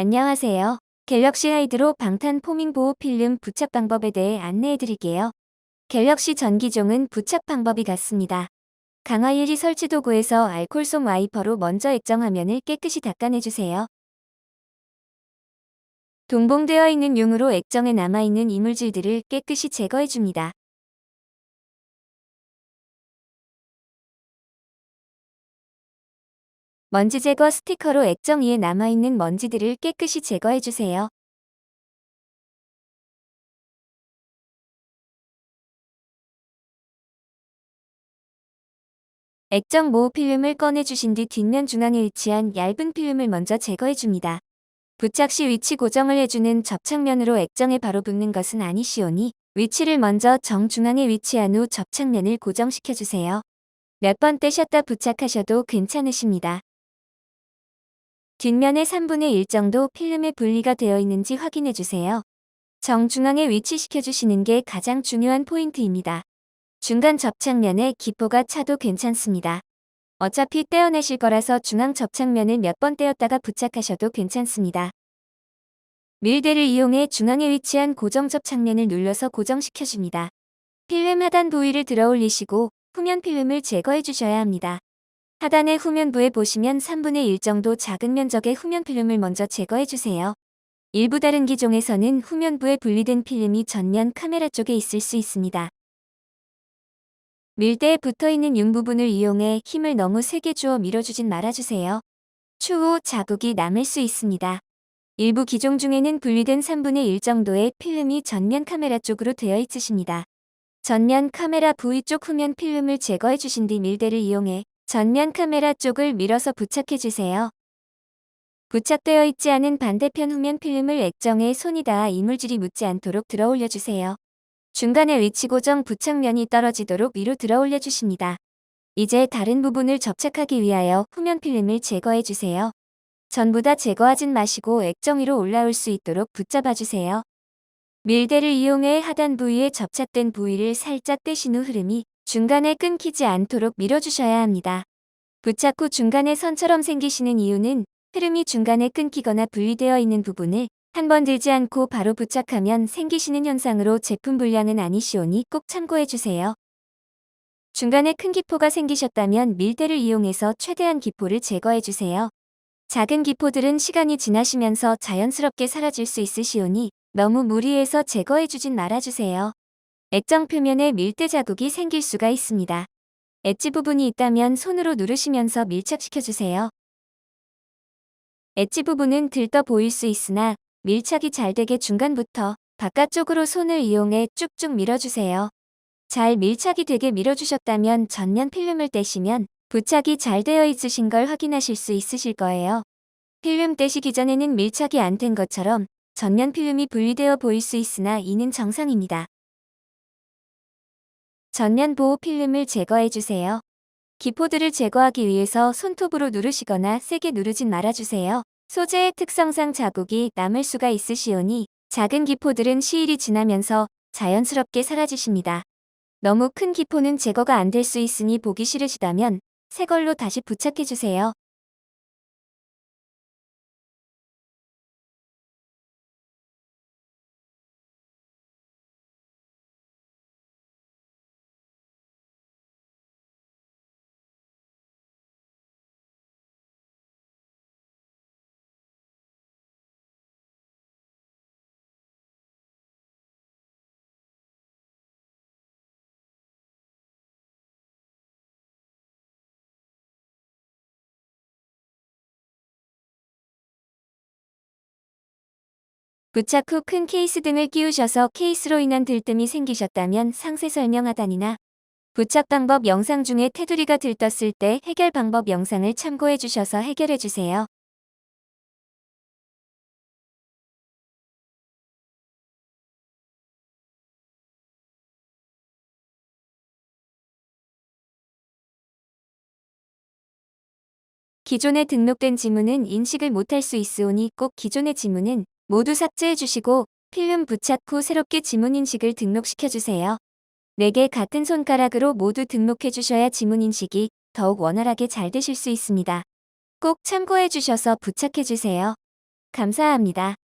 안녕하세요. 갤럭시 하이드로 방탄 포밍 보호 필름 부착 방법에 대해 안내해 드릴게요. 갤럭시 전 기종은 부착 방법이 같습니다. 강화 1이 설치 도구에서 알콜솜 와이퍼로 먼저 액정 화면을 깨끗이 닦아내주세요. 동봉되어 있는 융으로 액정에 남아있는 이물질들을 깨끗이 제거해줍니다. 먼지 제거 스티커로 액정 위에 남아있는 먼지들을 깨끗이 제거해주세요. 액정 모호 필름을 꺼내주신 뒤 뒷면 중앙에 위치한 얇은 필름을 먼저 제거해줍니다. 부착 시 위치 고정을 해주는 접착면으로 액정에 바로 붙는 것은 아니시오니 위치를 먼저 정중앙에 위치한 후 접착면을 고정시켜주세요. 몇 번 떼셨다 부착하셔도 괜찮으십니다. 뒷면의 3분의 1 정도 필름에 분리가 되어 있는지 확인해주세요. 정중앙에 위치시켜주시는 게 가장 중요한 포인트입니다. 중간 접착면에 기포가 차도 괜찮습니다. 어차피 떼어내실 거라서 중앙 접착면을 몇 번 떼었다가 부착하셔도 괜찮습니다. 밀대를 이용해 중앙에 위치한 고정 접착면을 눌러서 고정시켜줍니다. 필름 하단 부위를 들어 올리시고 후면 필름을 제거해 주셔야 합니다. 하단의 후면부에 보시면 3분의 1 정도 작은 면적의 후면 필름을 먼저 제거해 주세요. 일부 다른 기종에서는 후면부에 분리된 필름이 전면 카메라 쪽에 있을 수 있습니다. 밀대에 붙어있는 융 부분을 이용해 힘을 너무 세게 주어 밀어주진 말아주세요. 추후 자국이 남을 수 있습니다. 일부 기종 중에는 분리된 3분의 1 정도의 필름이 전면 카메라 쪽으로 되어 있으십니다. 전면 카메라 부위 쪽 후면 필름을 제거해 주신 뒤 밀대를 이용해 전면 카메라 쪽을 밀어서 부착해 주세요. 부착되어 있지 않은 반대편 후면 필름을 액정에 손이 닿아 이물질이 묻지 않도록 들어 올려주세요. 중간에 위치 고정 부착면이 떨어지도록 위로 들어 올려주십니다. 이제 다른 부분을 접착하기 위하여 후면 필름을 제거해 주세요. 전부 다 제거하진 마시고 액정 위로 올라올 수 있도록 붙잡아 주세요. 밀대를 이용해 하단 부위에 접착된 부위를 살짝 떼신 후 흐름이 중간에 끊기지 않도록 밀어주셔야 합니다. 후 중간에 선처럼 생기시는 이유는 흐름이 중간에 끊기거나 분리되어 있는 부분을 한 번 들지 않고 바로 부착하면 생기시는 현상으로 제품 불량은 아니시오니 꼭 참고해주세요. 중간에 큰 기포가 생기셨다면 밀대를 이용해서 최대한 기포를 제거해주세요. 작은 기포들은 시간이 지나시면서 자연스럽게 사라질 수 있으시오니 너무 무리해서 제거해주진 말아주세요. 액정 표면에 밀대 자국이 생길 수가 있습니다. 엣지 부분이 있다면 손으로 누르시면서 밀착시켜주세요. 엣지 부분은 들떠 보일 수 있으나 밀착이 잘 되게 중간부터 바깥쪽으로 손을 이용해 쭉쭉 밀어주세요. 잘 밀착이 되게 밀어주셨다면 전면 필름을 떼시면 부착이 잘 되어 있으신 걸 확인하실 수 있으실 거예요. 필름 떼시기 전에는 밀착이 안 된 것처럼 전면 필름이 분리되어 보일 수 있으나 이는 정상입니다. 전면 보호 필름을 제거해 주세요. 기포들을 제거하기 위해서 손톱으로 누르시거나 세게 누르진 말아주세요. 소재의 특성상 자국이 남을 수가 있으시오니 작은 기포들은 시일이 지나면서 자연스럽게 사라지십니다. 너무 큰 기포는 제거가 안 될 수 있으니 보기 싫으시다면 새 걸로 다시 부착해주세요. 부착 후 큰 케이스 등을 끼우셔서 케이스로 인한 들뜸이 생기셨다면 상세 설명 하단이나 부착 방법 영상 중에 테두리가 들떴을 때 해결 방법 영상을 참고해 주셔서 해결해 주세요. 기존에 등록된 지문은 인식을 못할 수 있으오니 꼭 기존의 지문은 모두 삭제해 주시고 필름 부착 후 새롭게 지문 인식을 등록시켜 주세요. 4개 같은 손가락으로 모두 등록해 주셔야 지문 인식이 더욱 원활하게 잘 되실 수 있습니다. 꼭 참고해 주셔서 부착해 주세요. 감사합니다.